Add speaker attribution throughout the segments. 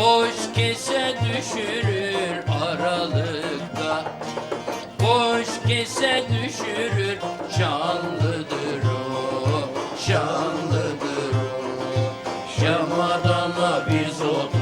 Speaker 1: Boş kese düşürür aralıkta. Boş kese düşürür şanlıdır o Şanlıdır o. Şamadana biz oduna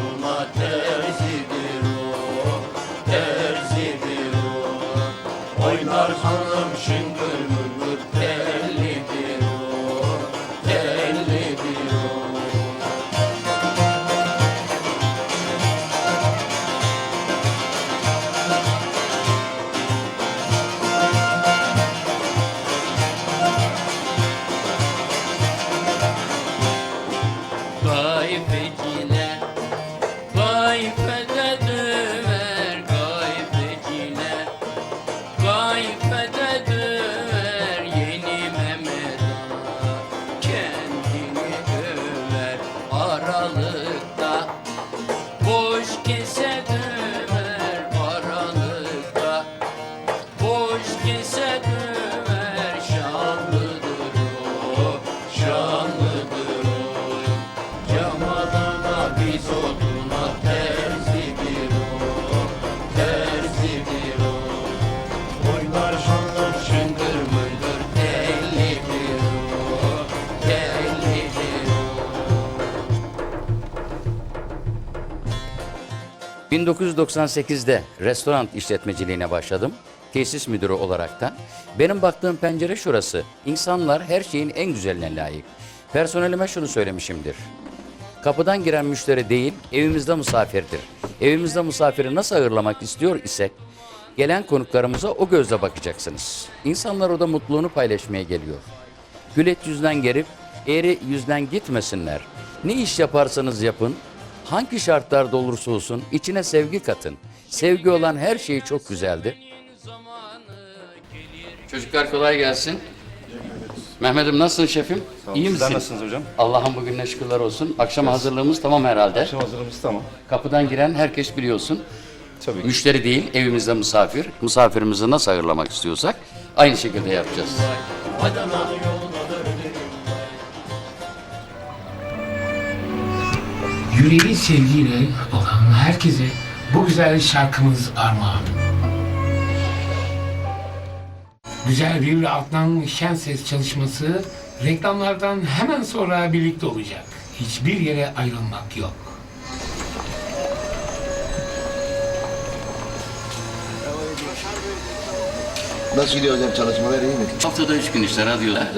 Speaker 2: 1998'de restoran işletmeciliğine başladım. Tesis müdürü olaraktan. Benim baktığım pencere şurası. İnsanlar her şeyin en güzeline layık. Personelime şunu söylemişimdir. Kapıdan giren müşteri değil, evimizde misafirdir. Evimizde misafiri nasıl ağırlamak istiyor isek, gelen konuklarımıza o gözle bakacaksınız. İnsanlar orada mutluluğunu paylaşmaya geliyor. Gület yüzden gelip eğri yüzden gitmesinler. Ne iş yaparsanız yapın, hangi şartlarda olursa olsun içine sevgi katın. Sevgi olan her şey çok güzeldir. Çocuklar kolay gelsin. Mehmet'im nasılsın şefim? İyi
Speaker 3: Sizler
Speaker 2: misin?
Speaker 3: nasılsınız hocam?
Speaker 2: Allah'ın bugününe şükürler olsun. Akşam hazırlığımız tamam herhalde.
Speaker 3: Akşam hazırlığımız tamam.
Speaker 2: Kapıdan giren herkes biliyorsun.
Speaker 3: Tabii ki.
Speaker 2: Müşteri değil, evimizde misafir. Misafirimizi nasıl ağırlamak istiyorsak aynı şekilde yapacağız.
Speaker 4: Yüreği sevgiyle olan herkese bu güzel şarkımız armağan. Güzel bir alttan şen ses çalışması reklamlardan hemen sonra birlikte olacak. Hiçbir yere ayrılmak yok.
Speaker 5: Nasıl gidiyor hocam çalışmalar iyi mi?
Speaker 2: Haftada üç gün işte radyoda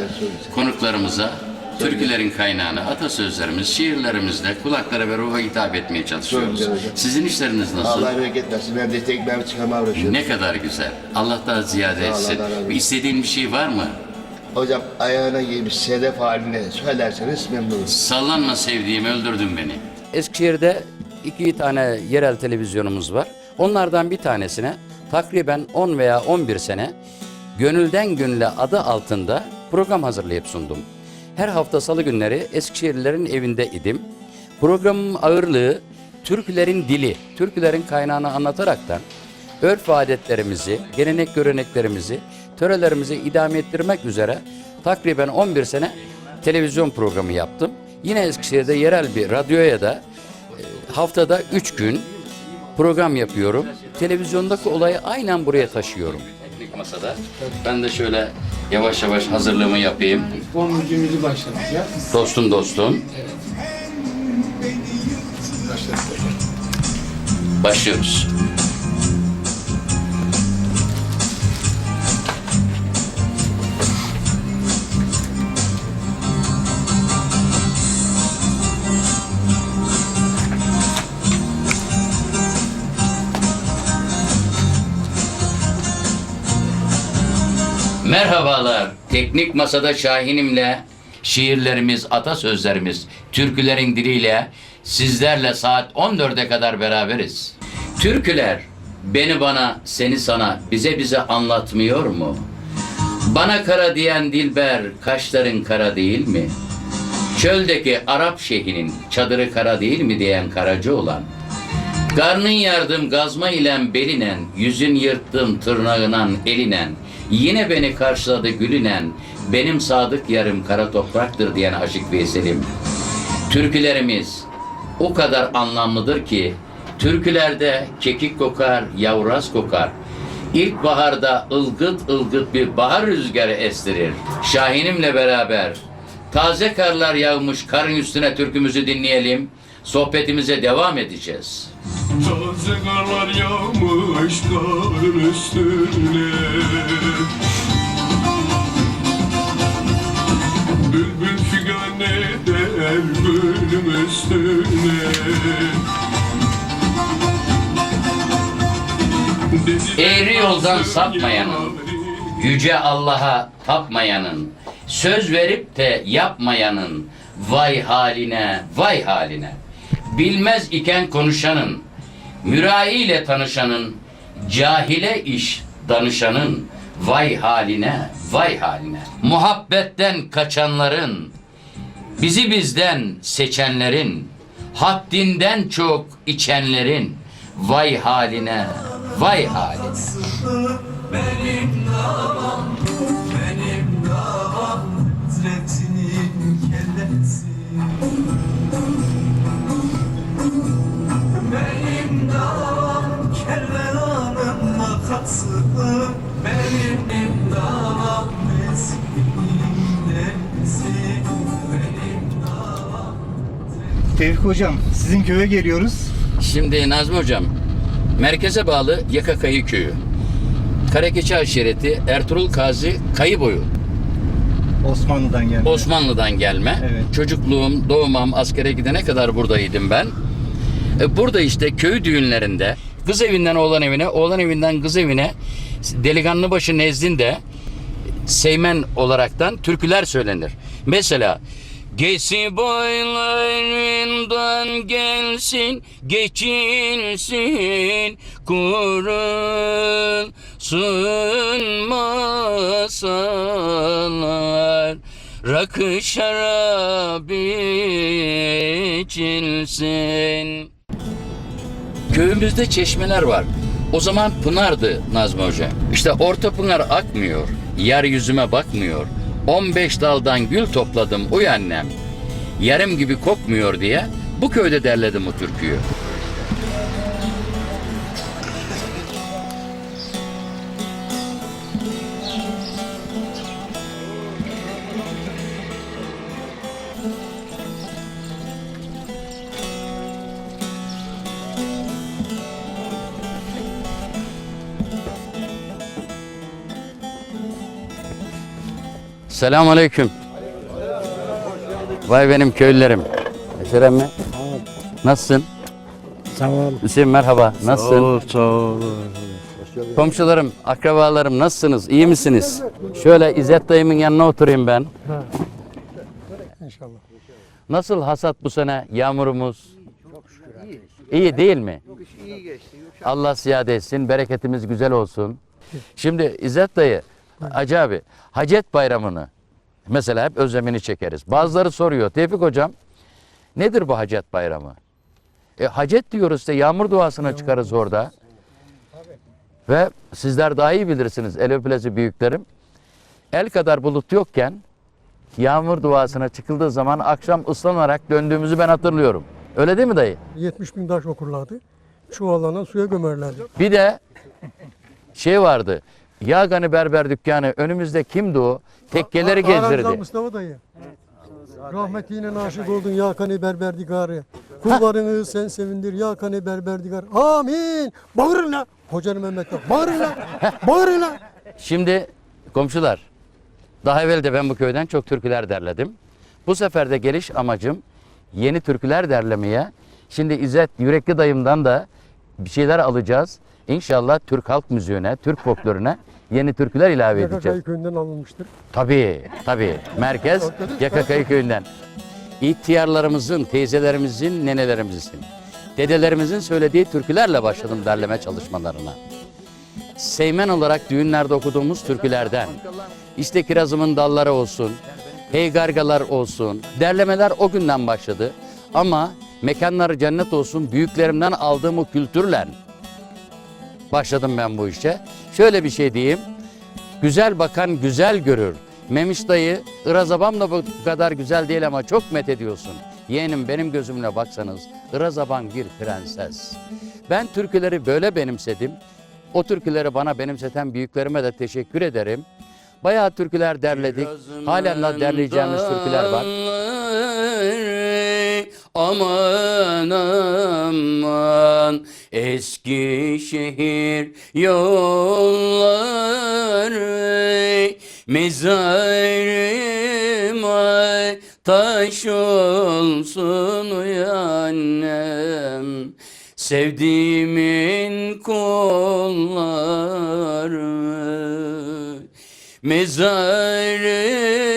Speaker 2: konuklarımıza türkülerin kaynağını, atasözlerimiz, şiirlerimizle kulaklara ve ruha hitap etmeye çalışıyoruz. Sizin işleriniz nasıl?
Speaker 5: Allah bereket versin. Ben de işte ekmeğimi çıkarmaya uğraşıyorum.
Speaker 2: Ne kadar güzel. Allah daha ziyade
Speaker 5: Sağ ol,
Speaker 2: etsin.
Speaker 5: Allah razı olsun.
Speaker 2: Bir istediğin bir şey var mı?
Speaker 5: Hocam ayağına giymiş sedef haline söylerseniz memnunum.
Speaker 2: Sallanma sevdiğim öldürdün beni. Eskişehir'de iki tane yerel televizyonumuz var. Onlardan bir tanesine takriben 10 veya 11 sene Gönülden Gönüle adı altında program hazırlayıp sundum. Her hafta salı günleri Eskişehirlilerin evinde idim. Programın ağırlığı türkülerin dili, türkülerin kaynağını anlataraktan örf adetlerimizi, gelenek göreneklerimizi, törelerimizi idame ettirmek üzere takriben 11 sene televizyon programı yaptım. Yine Eskişehir'de yerel bir radyoya da e, haftada 3 gün program yapıyorum. Televizyondaki olayı aynen buraya taşıyorum. Teknik masada. Ben de şöyle yavaş yavaş hazırlığımı yapayım.
Speaker 4: Müziğimizi başlatacağız.
Speaker 2: Dostum dostum. Başlıyoruz. Merhabalar. Teknik Masada Şahinimle şiirlerimiz, atasözlerimiz, türkülerin diliyle sizlerle saat 14'e kadar beraberiz. Türküler beni bana, seni sana, bize bize anlatmıyor mu? Bana kara diyen dilber, kaşların kara değil mi? Çöldeki Arap şeyhinin çadırı kara değil mi diyen karacı olan. Karnın yardım gazma ile belinen, yüzün yırttım tırnağınan elinen, yine beni karşıladı gülünen, benim sadık yarım kara topraktır diyen Aşık Veysel'im. Türkülerimiz o kadar anlamlıdır ki, türkülerde kekik kokar, yavraz kokar. İlkbaharda ılgıt ılgıt bir bahar rüzgarı estirir. Şahinimle beraber taze karlar yağmış karın üstüne türkümüzü dinleyelim. Sohbetimize devam edeceğiz.
Speaker 3: Taze karlar yağmış karın üstüne Bülbül figan eder gülüm üstüne.
Speaker 2: Eğri yoldan sapmayanın, Yüce Allah'a tapmayanın, söz verip de yapmayanın, vay haline, vay haline. Bilmez iken konuşanın, mürahiyle tanışanın, cahile iş danışanın, vay haline, vay haline. Muhabbetten kaçanların, bizi bizden seçenlerin, haddinden çok içenlerin, vay haline, vay haline.
Speaker 6: Benim davam, benim davam Benim davam
Speaker 7: Tevfik Hocam, sizin köye geliyoruz.
Speaker 2: Şimdi Nazmi Hocam, merkeze bağlı Yakakayı Köyü. Karakeçi aşireti Ertuğrul Kazi Kayıboyu.
Speaker 7: Osmanlı'dan geldi.
Speaker 2: Osmanlı'dan gelme.
Speaker 7: Evet.
Speaker 2: Çocukluğum, doğmam, askere gidene kadar buradaydım ben. E, Burada işte köy düğünlerinde kız evinden oğlan evine, oğlan evinden kız evine delikanlıbaşı nezdinde seymen olaraktan türküler söylenir. Mesela Gesi boylarından gelsin, geçilsin, kurulsun masalar. Rakı şarap içilsin. Köyümüzde çeşmeler var. O zaman pınardı Nazmi Hoca. İşte orta pınar akmıyor. Yer yüzüme bakmıyor. 15 daldan gül topladım uy annem. Yarım gibi kokmuyor diye bu köyde derledim o türküyü. Selamun Aleyküm. Vay benim köylülerim. Eşer emmi. Nasılsın?
Speaker 8: Sağ ol.
Speaker 2: Hüseyin merhaba. Nasılsın?
Speaker 8: sağ ol.
Speaker 2: Komşularım, akrabalarım nasılsınız? İyi misiniz? Şöyle İzzet dayımın yanına oturayım ben.
Speaker 8: İnşallah.
Speaker 2: Nasıl hasat bu sene? Yağmurumuz? İyi değil mi? Allah ziyade etsin, bereketimiz güzel olsun. Şimdi İzzet dayı, Hacı abi, Hacet Bayramı'nı mesela hep özlemini çekeriz. Bazıları soruyor, Tevfik hocam nedir bu Hacet Bayramı? E, hacet diyoruz işte yağmur duasına çıkarız orada. Ve sizler daha iyi bilirsiniz el öpülesi büyüklerim. El kadar bulut yokken yağmur duasına çıkıldığı zaman akşam ıslanarak döndüğümüzü ben hatırlıyorum. Öyle değil mi dayı?
Speaker 8: 70 bin taş okurlardı. Çuvallarla suya gömerlerdi.
Speaker 2: Bir de şey vardı. Yagani Berber dükkanı önümüzde kimdi o? Tekkeleri gezdirdi.
Speaker 8: Mustafa dayı. Rahmetliğine aşık oldun ya kani berberdigarı. Kullarını sen sevindir ya kani berberdigar. Amin. Bağırın la. Hocanın Mehmet bak. Bağırın la. Bağırın la.
Speaker 2: Şimdi komşular, daha evvel de ben bu köyden çok türküler derledim. Bu sefer de geliş amacım yeni türküler derlemeye. Şimdi İzzet Yürekli dayımdan da bir şeyler alacağız. İnşallah Türk halk müziğine, Türk folkloruna yeni türküler ilave edeceğiz.
Speaker 8: Yakakayı köyünden alınmıştır.
Speaker 2: Tabii, tabii. Merkez Yakakayı köyünden. İhtiyarlarımızın, teyzelerimizin, nenelerimizin, dedelerimizin söylediği türkülerle başladım derleme çalışmalarına. Seymen olarak düğünlerde okuduğumuz türkülerden, işte kirazımın dalları olsun, heygargalar olsun, derlemeler o günden başladı. Ama mekanları cennet olsun büyüklerimden aldığım o kültürle başladım ben bu işe. Şöyle bir şey diyeyim. Güzel bakan güzel görür. Memiş dayı, Iraz abam da bu kadar güzel değil ama çok met ediyorsun. Yeğenim benim gözümle baksanız, Iraz abam bir prenses. Ben türküleri böyle benimsedim. O türküleri bana benimseten büyüklerime de teşekkür ederim. Bayağı türküler derledik. Halen de derleyeceğimiz türküler var.
Speaker 1: Aman aman Eskişehir yolları Mezarıma taş olsun annem Sevdiğimin kolları Mezarıma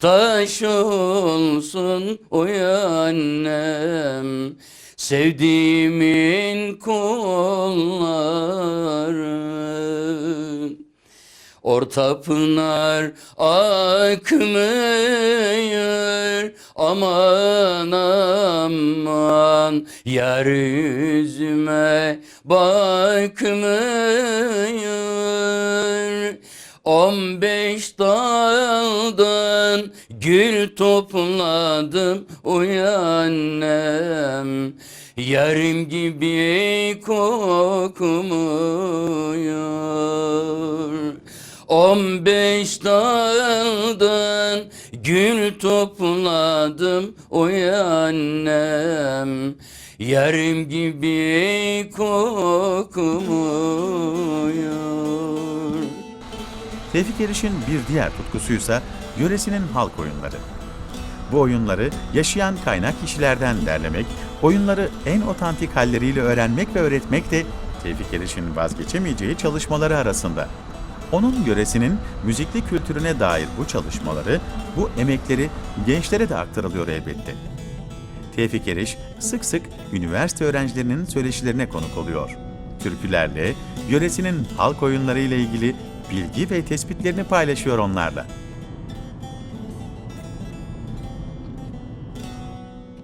Speaker 1: taş olsun oy annem. Sevdiğimin kolları Orta pınar akmıyor. Aman aman Yar yüzüme bakmıyor On beş daldan gül topladım uy annem. Yarım gibi kokmuyor. On beş daldan gül topladım oy annem. Yarım gibi kokmuyor
Speaker 9: Tevfik Eriş'in bir diğer tutkusuysa yöresinin halk oyunları. Bu oyunları yaşayan kaynak kişilerden derlemek, oyunları en otantik halleriyle öğrenmek ve öğretmek de Tevfik Eriş'in vazgeçemeyeceği çalışmaları arasında. Onun yöresinin müzikli kültürüne dair bu çalışmaları, bu emekleri gençlere de aktarılıyor elbette. Tevfik Eriş sık sık üniversite öğrencilerinin söyleşilerine konuk oluyor. Türkülerle, yöresinin halk oyunları ile ilgili bilgi ve tespitlerini paylaşıyor onlarla.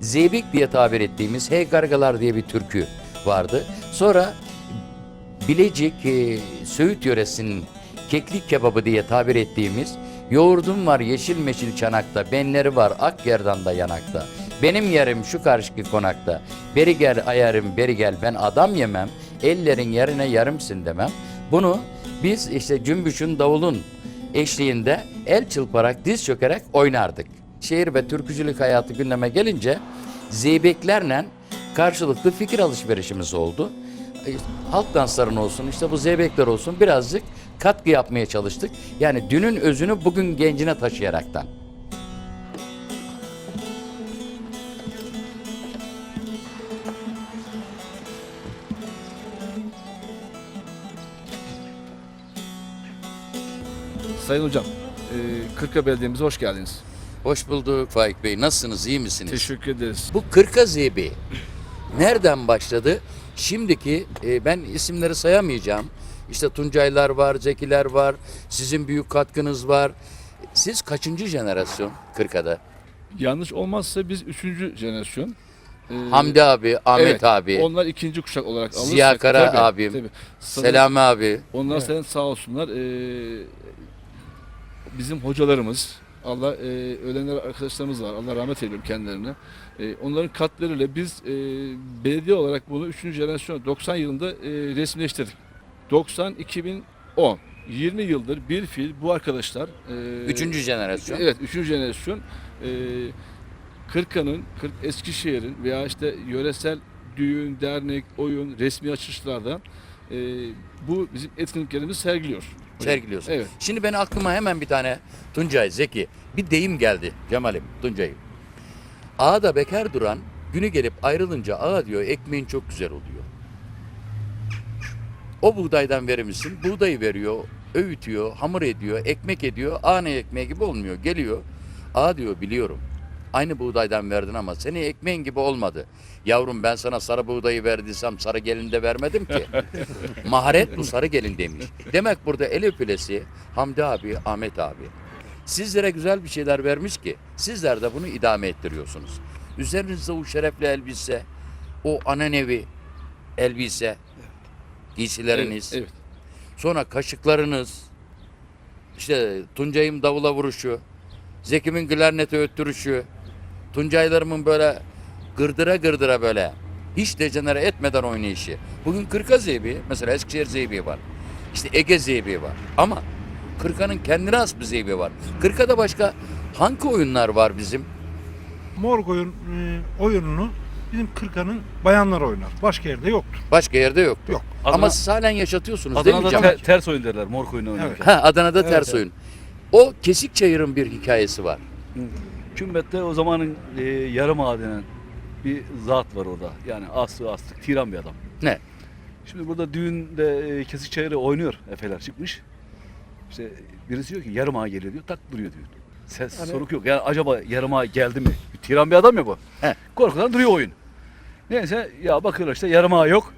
Speaker 2: Zeybek diye tabir ettiğimiz Hey Gargalar diye bir türkü vardı. Sonra Bilecik, e, Söğüt yöresinin keklik kebabı diye tabir ettiğimiz yoğurdum var yeşil meşil çanakta, benleri var ak da yanakta. Benim yerim şu karşıki konakta. Beri gel ayarım beri gel ben adam yemem. Ellerin yerine yarımsın demem. Bunu biz işte cümbüşün davulun eşliğinde el çırparak diz çökerek oynardık. Şehir ve türkücülük hayatı gündeme gelince zeybeklerle karşılıklı fikir alışverişimiz oldu. E, Halk dansların olsun işte bu zeybekler olsun birazcık katkı yapmaya çalıştık. Yani dünün özünü bugün gencine taşıyaraktan.
Speaker 10: Sayın Hocam, e, Kırka Belediye'mize hoş geldiniz.
Speaker 2: Hoş bulduk Faik Bey. Nasılsınız? iyi misiniz?
Speaker 10: Teşekkür ederiz.
Speaker 2: Bu Kırka Zebi nereden başladı? Şimdiki e, ben isimleri sayamayacağım. İşte Tuncaylar var, Zekiler var, sizin büyük katkınız var. Siz kaçıncı jenerasyon Kırka'da?
Speaker 10: Yanlış olmazsa biz üçüncü jenerasyon. E,
Speaker 2: Hamdi abi, Ahmet
Speaker 10: evet,
Speaker 2: abi,
Speaker 10: Onlar ikinci kuşak olarak alırsak.
Speaker 2: Ziya Kara abim, Selami abi.
Speaker 10: Onlar senin sağ olsunlar. e, bizim hocalarımız, Allah e, ölenler arkadaşlarımız var. Allah rahmet eylesin kendilerine. E, onların katlarıyla biz e, belediye olarak bunu 3. jenerasyon 90 yılında e, resmileştirdik. 90 2010 20 yıldır bir fil bu arkadaşlar e,
Speaker 2: Üçüncü jenerasyon.
Speaker 10: Evet, üçüncü jenerasyon. E, Kırka'nın, Kırk Eskişehir'in veya işte yöresel düğün, dernek, oyun, resmi açılışlarda e, bu bizim etkinliklerimizi sergiliyor.
Speaker 2: Sergiliyorsun.
Speaker 10: Evet.
Speaker 2: Şimdi ben aklıma hemen bir tane Tuncay, Zeki bir deyim geldi Cemal'im, Tuncay'ım. Ağada bekar duran günü gelip ayrılınca ağa diyor ekmeğin çok güzel oluyor. O buğdaydan verir misin? Buğdayı veriyor, öğütüyor, hamur ediyor, ekmek ediyor. Ağne ekmeği gibi olmuyor. Geliyor. Ağa diyor biliyorum. Aynı buğdaydan verdin ama senin ekmeğin gibi olmadı. Yavrum ben sana sarı buğdayı verdiysem sarı gelin de vermedim ki. Maharet bu sarı gelin demiş. Demek burada el öpülesi Hamdi abi, Ahmet abi. Sizlere güzel bir şeyler vermiş ki sizler de bunu idame ettiriyorsunuz. Üzerinizde o şerefli elbise, o ananevi elbise, giysileriniz,
Speaker 10: Evet, evet.
Speaker 2: sonra kaşıklarınız, işte Tuncay'ın davula vuruşu, Zeki'min klarnete öttürüşü, Tuncaylarımın böyle gırdıra gırdıra böyle hiç dejenere etmeden oynayışı. Bugün Kırka Zeybi, mesela Eskişehir Zeybi var. İşte Ege Zeybi var. Ama Kırka'nın kendine has bir Zeybi var. Kırka'da başka hangi oyunlar var bizim?
Speaker 11: Morg oyun, e, oyununu bizim Kırka'nın bayanlar oynar. Başka yerde yoktur.
Speaker 2: Başka yerde yoktu.
Speaker 11: Yok.
Speaker 2: Ama
Speaker 10: Adana-
Speaker 2: siz halen yaşatıyorsunuz değil mi
Speaker 10: Adana'da
Speaker 2: Cemal?
Speaker 10: te- ters oyun derler mor oyunu oynarken.
Speaker 2: Ha, Adana'da ters oyun. O Kesik Çayır'ın bir hikayesi var.
Speaker 10: Kümbet'te o zamanın e, yarım ağa denen bir zat var orada. Yani aslı astık tiran bir adam.
Speaker 2: Ne?
Speaker 10: Şimdi burada düğünde e, kesik çayırı oynuyor Efeler çıkmış. İşte birisi diyor ki yarım ağa geliyor diyor tak duruyor diyor. Ses soruk yok. Yani acaba yarım ağa geldi mi? Bir tiran bir adam ya bu.
Speaker 2: He.
Speaker 10: Korkudan duruyor oyun. Neyse ya bakıyorlar işte yarım ağa yok.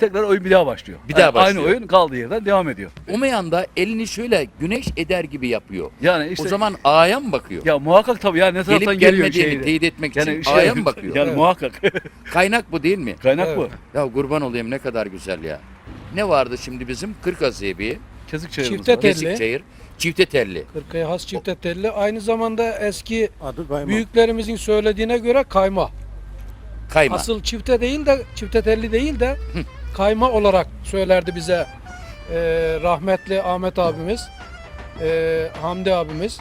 Speaker 10: Tekrar oyun bir daha başlıyor.
Speaker 2: Bir daha
Speaker 10: Yani
Speaker 2: başlıyor.
Speaker 10: Aynı oyun kaldığı yerden devam ediyor.
Speaker 2: Umayan da elini şöyle güneş eder gibi yapıyor.
Speaker 10: Yani işte
Speaker 2: o zaman A'ya mı bakıyor?
Speaker 10: ya muhakkak tabii ya ne taraftan
Speaker 2: Gelip
Speaker 10: geliyor
Speaker 2: gelmediğini
Speaker 10: şeyi.
Speaker 2: teyit etmek için
Speaker 10: şey-
Speaker 2: A'ya mı bakıyor?
Speaker 10: Yani muhakkak.
Speaker 2: Kaynak bu değil mi?
Speaker 10: Kaynak bu.
Speaker 2: Ya kurban olayım ne kadar güzel ya. Ne vardı şimdi bizim Kırka Zebi,
Speaker 10: Kesik çayırımız
Speaker 12: Çifte
Speaker 10: var.
Speaker 12: tel-
Speaker 2: Kesik Çayır, Çifte Telli.
Speaker 12: Kırkaya has çifte telli. Aynı zamanda eski
Speaker 8: Adı kaymak.
Speaker 12: büyüklerimizin söylediğine göre kayma.
Speaker 2: Kayma.
Speaker 12: Asıl çifte değil de çifte telli değil de kayma olarak söylerdi bize e, rahmetli Ahmet abimiz, e, Hamdi abimiz.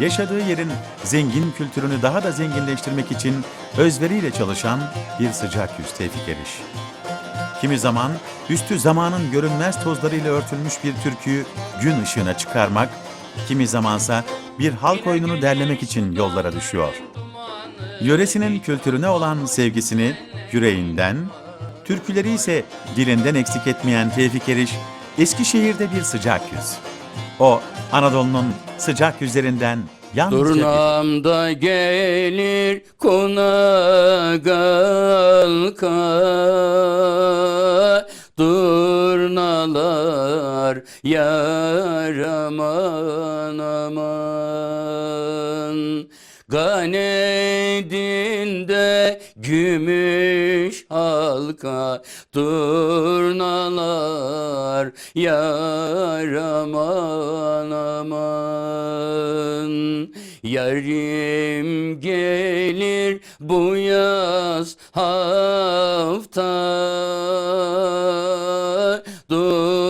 Speaker 9: Yaşadığı yerin zengin kültürünü daha da zenginleştirmek için özveriyle çalışan bir sıcak yüz Tevfik Eriş. Kimi zaman üstü zamanın görünmez tozlarıyla örtülmüş bir türküyü gün ışığına çıkarmak, kimi zamansa bir halk oyununu derlemek için yollara düşüyor. Yöresinin kültürüne olan sevgisini yüreğinden, türküleri ise dilinden eksik etmeyen Tevfik Eriş, Eskişehir'de bir sıcak yüz. O, Anadolu'nun sıcak yüzlerinden yalnızca biri.
Speaker 1: Turnam da gelir konak halka Durnalar yar aman aman Ganedinde gümüş halka turnalar yaraman aman. Yarim gelir bu yaz hafta. Dur.